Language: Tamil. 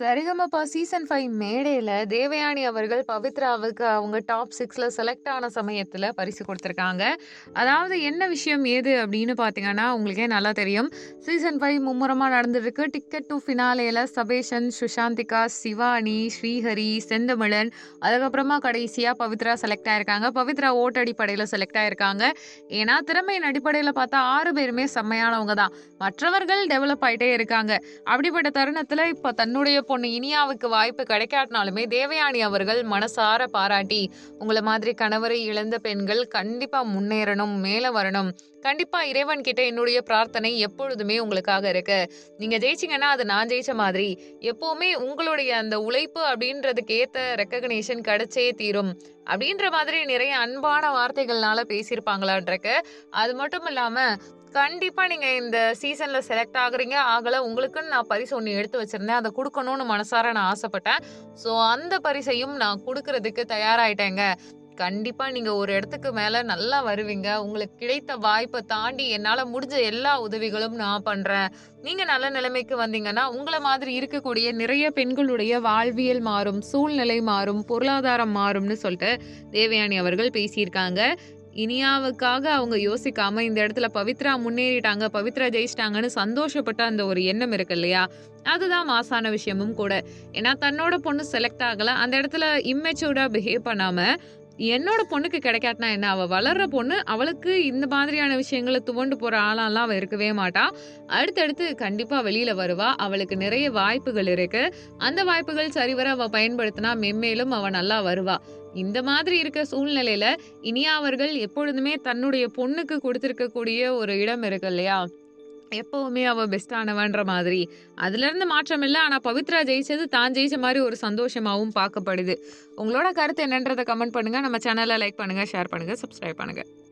சரிகமபா சீசன் ஃபைவ் மேடையில் தேவயானி அவர்கள் பவித்ராவுக்கு அவங்க டாப் சிக்ஸில் செலக்ட் ஆன சமயத்தில் பரிசு கொடுத்துருக்காங்க அதாவது என்ன விஷயம் ஏது அப்படின்னு பார்த்தீங்கன்னா, உங்களுக்கே நல்லா தெரியும். சீசன் ஃபைவ் மும்முரமாக நடந்துருக்கு டிக்கெட் டூ ஃபினாலேயில் சபேஷன், சுஷாந்திகா, சிவானி, ஸ்ரீஹரி, செந்தமிழன், அதுக்கப்புறமா கடைசியாக பவித்ரா செலக்ட் ஆயிருக்காங்க. பவித்ரா ஓட்டடிப்படையில் செலக்ட் ஆயிருக்காங்க. ஏன்னா, திறமையின் அடிப்படையில் பார்த்தா ஆறு பேருமே செம்மையானவங்க தான். மற்றவர்கள் டெவலப் ஆகிட்டே இருக்காங்க. அப்படிப்பட்ட தருணத்தில் இப்போ தன்னுடைய பொண்ணு இனியாவுக்கு வாய்ப்பு கிடைக்காட்டினாலுமே, தேவயானி அவர்கள் மனசார பாராட்டி, உங்களை மாதிரி கணவரை இழந்த பெண்கள் கண்டிப்பா முன்னேறணும், மேல வரணும். கண்டிப்பா இறைவன் கிட்ட என்னுடைய பிரார்த்தனை எப்பொழுதுமே உங்களுக்காக இருக்கு. நீங்க ஜெயிச்சீங்கன்னா, அது நான் ஜெயிச்ச மாதிரி. எப்பவுமே உங்களுடைய அந்த உழைப்பு அப்படின்றதுக்கு ஏத்த ரெக்கக்னேஷன் கிடைச்சே தீரும்." அப்படின்ற மாதிரி நிறைய அன்பான வார்த்தைகள்னால பேசியிருப்பாங்களான்றக்க அது மட்டும் இல்லாம, கண்டிப்பாக நீங்கள் இந்த சீசனில் செலக்ட் ஆகுறீங்க, ஆகல உங்களுக்குன்னு நான் பரிசு ஒன்று எடுத்து வச்சுருந்தேன் அதை கொடுக்கணும்னு மனசார நான் ஆசைப்பட்டேன். ஸோ அந்த பரிசையும் நான் கொடுக்கறதுக்கு தயாராயிட்டேங்க. கண்டிப்பாக நீங்கள் ஒரு இடத்துக்கு மேலே நல்லா வருவீங்க. உங்களுக்கு கிடைத்த வாய்ப்பை தாண்டி என்னால் முடிஞ்ச எல்லா உதவிகளும் நான் பண்ணுறேன் நீங்கள் நல்ல நிலைமைக்கு வந்தீங்கன்னா, உங்களை மாதிரி இருக்கக்கூடிய நிறைய பெண்களுடைய வாழ்வியல் மாறும், சூழ்நிலை மாறும், பொருளாதாரம் மாறும்னு சொல்லிட்டு தேவயானி அவர்கள் பேசியிருக்காங்க. இனியாவுக்காக அவங்க யோசிக்காம, இந்த இடத்துல பவித்ரா முன்னேறிட்டாங்க, பவித்ரா ஜெயிச்சிட்டாங்கன்னு சந்தோஷப்பட்ட அந்த ஒரு எண்ணம் இருக்கு இல்லையா? அதுதான் மாசான விஷயமும் கூட. ஏன்னா, தன்னோட பொண்ணு செலக்ட் ஆகல. அந்த இடத்துல இம்மெச்சூர்டா பிஹேவ் பண்ணாம, என்னோட பொண்ணுக்கு கிடைக்காட்டினா என்ன? அவ வளர்ற பொண்ணு. அவளுக்கு இந்த மாதிரியான விஷயங்கள துவண்டு போற ஆளாலாம் அவ இருக்கவே மாட்டா. அடுத்தடுத்து கண்டிப்பா வெளியில வருவா. அவளுக்கு நிறைய வாய்ப்புகள் இருக்கு. அந்த வாய்ப்புகள் சரிவர அவ பயன்படுத்தினா, மென்மேலும் அவ நல்லா வருவா. இந்த மாதிரி இருக்க சூழ்நிலையில, இனியா அவர்கள் எப்பொழுதுமே தன்னுடைய பொண்ணுக்கு குடுத்திருக்கக்கூடிய ஒரு இடம் இருக்கு இல்லையா? எப்பவுமே அவ பெஸ்ட்டானவன்ற மாதிரி. அதுலருந்து மாற்றம் இல்லை ஆனா, பவித்ரா ஜெயிச்சது தான் ஜெயிச்ச மாதிரி ஒரு சந்தோஷமாவும் பார்க்கப்படுது. உங்களோட கருத்து என்னன்றத கமெண்ட் பண்ணுங்க. நம்ம சேனலை லைக் பண்ணுங்க, ஷேர் பண்ணுங்க, சப்ஸ்கிரைப் பண்ணுங்க.